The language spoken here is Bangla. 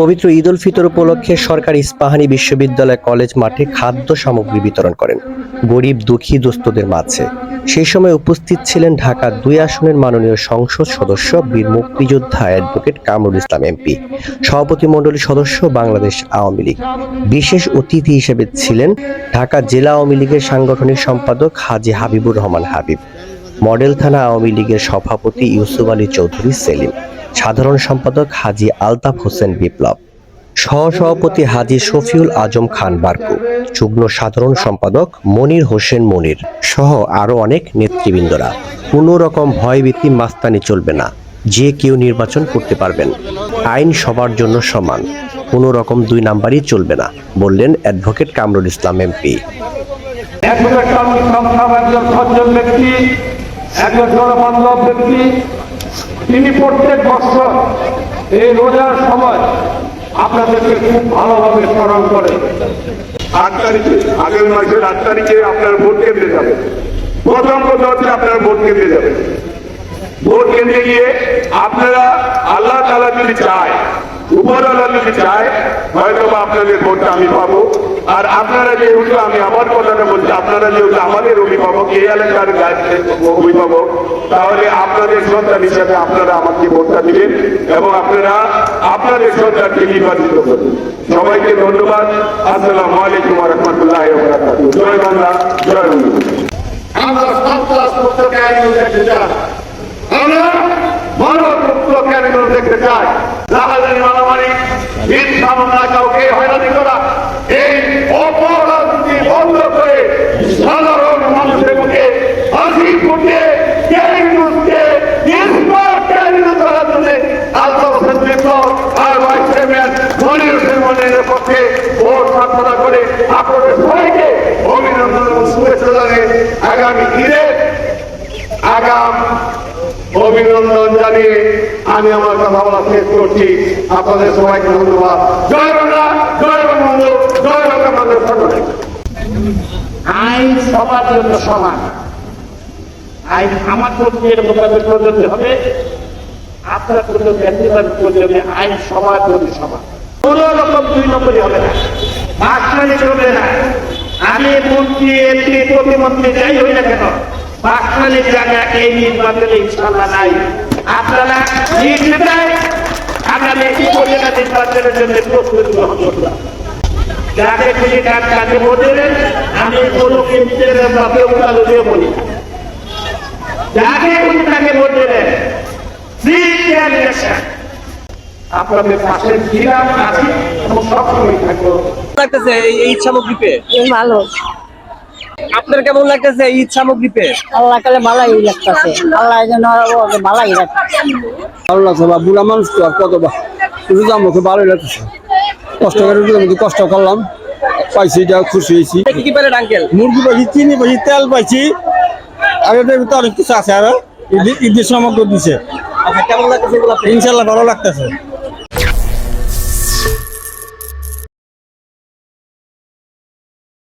পবিত্র ঈদ উল ফিতর উপলক্ষে সরকারি ইস্পাহানি বিশ্ববিদ্যালয় কলেজ মাঠে খাদ্য সামগ্রী বিতরণ করেন। গরিব, দুঃখী দোস্তদের মাঝে। সেই সময় উপস্থিত ছিলেন ঢাকা দুই আসনের মাননীয় সংসদ সদস্য বীর মুক্তিযোদ্ধা অ্যাডভোকেট কামরুল ইসলাম এমপি, সভাপতি মণ্ডলী সদস্য বাংলাদেশ আওয়ামী লীগ। বিশেষ অতিথি হিসেবে ছিলেন ঢাকা জেলা আওয়ামী লীগের সাংগঠনিক সম্পাদক হাজি হাবিবুর রহমান হাবিব, মডেল থানা আওয়ামী লীগের সভাপতি ইউসুফ আলী চৌধুরী সেলিম সাধারণ সম্পাদক হাজি আলতাফ হোসেন বিপ্লব, সহসভাপতি হাজি শফিউল আজম খান বারকু, যুগ্ম সাধারণ সম্পাদক মনির হোসেন মনির সহ আরও অনেক নেতৃবৃন্দরা। কোনো রকম ভয়ভীতি মাস্তানি চলবে না, যে কেউ নির্বাচন করতে পারবেন। আইন সবার জন্য সমান, কোনো রকম দুই নাম্বারই চলবে না, বললেন অ্যাডভোকেট কামরুল ইসলাম এমপি। একজন ব্যক্তি, একজন জনবান্ধব ব্যক্তি তিনি প্রত্যেক বছর এই রোজার সময় আপনাদেরকে খুব ভালোভাবে স্মরণ করে। আট তারিখে, আগের মাসের আট তারিখে আপনার ভোট কেন্দ্রে যাবে। প্রথম কথা হচ্ছে আপনার ভোট কেন্দ্রে যাবে। ভোট কেন্দ্রে গিয়ে আপনারা আল্লাহ তালা যদি চায় উপর যদি চায় হয়তো বা আপনাদের ভোটটা আমি পাবো। আর আপনারা যেহেতু আমি আমার কথাটা বলছি, আপনারা যেহেতু আমাদের অভিভাবক এই এলাকার অভিভাবক তাহলে আপনাদের সন্তান হিসাবে আপনারা আমাকে ভোটটা দিবেন এবং আপনারা আপনাদের সন্তানকে নির্বাচিত করবেন। সবাইকে ধন্যবাদ। আসসালামু আলাইকুম রহমতুল্লাহ জয় বাংলা, জয় আমরা সন্ত্রাস মুক্ত ক্যারিং দেখতে চাই। আমরা মানব মুক্ত ক্যারিং দেখতে চাই। রাহাজানি মারামারি হিংসা মামলা কাউকে হয়রানি করা, এই অপরাধটি বন্ধ করে সাধারণ মানুষের মুখে হাসি ফুটে পক্ষে ভোট প্রার্থনা করে আপনাদের সবাইকে অভিনন্দন এবং শুভেচ্ছা জানিয়ে আগামী দিনে আগাম অভিনন্দন জানিয়ে আমি আমার কথা বলা শেষ করছি। আপনাদের সবাইকে ধন্যবাদ। জয় বাংলা, জয় বঙ্গবন্ধু জয় বাংলা আইন সবার জন্য সমান। আইন আমার পক্ষের মোতাবেক প্রযোজ্য হবে। আপনার কোনো ব্যক্তিগত প্রয়োজনে আইন সবার জন্য সমান। কোন রকম দুই নম্বরই হবে না। বাকশালী চলবে না। আমি মন্ত্রী, এমপি, প্রতিমন্ত্রী, যাই হই না কেন বাকশালীর জায়গা এই নির্বাচনে ইনশাল্লাহ নাই। আপনারা নির্বিধায় আপনাদের কি করবে না নির্বাচনের জন্য প্রস্তুতি গ্রহণ করলাম। যাকে খুশি তার ভোট দেবেন আমি কোনো কেন্দ্রের বাপে উঠালো দিয়ে বলি। যাকে খুশি তাকে ইলেকশন আপনাদের পাশে ছিলাম আছি এবং সবসময় থাকব। লাগতেছে এই সামগ্রী পেয়ে ভালো। আপনার কেমন লাগতেছে এই ঈদ সামগ্রী পেয়ে আল্লাহ কালে ভালাই লাগতেছে। আল্লাহ জন্য ওকে ভালাই লাগতেছে ভালো লাগছে বা বুড়া মানুষ তো আর কত বা রোজা মুখে ভালোই লাগছে কষ্ট করে রোজা মুখে কষ্ট করলাম। পাইছি এটা খুশি হয়েছি। কি কি পেলেন আঙ্কেল মুরগি পাইছি চিনি পাইছি তেল পাইছি। আর এদের ভিতরে অনেক কিছু আছে আর। ঈদ- ঈদের সামগ্রী দিছে। আচ্ছা কেমন লাগতেছে ইনশাল্লাহ ভালো লাগতেছে।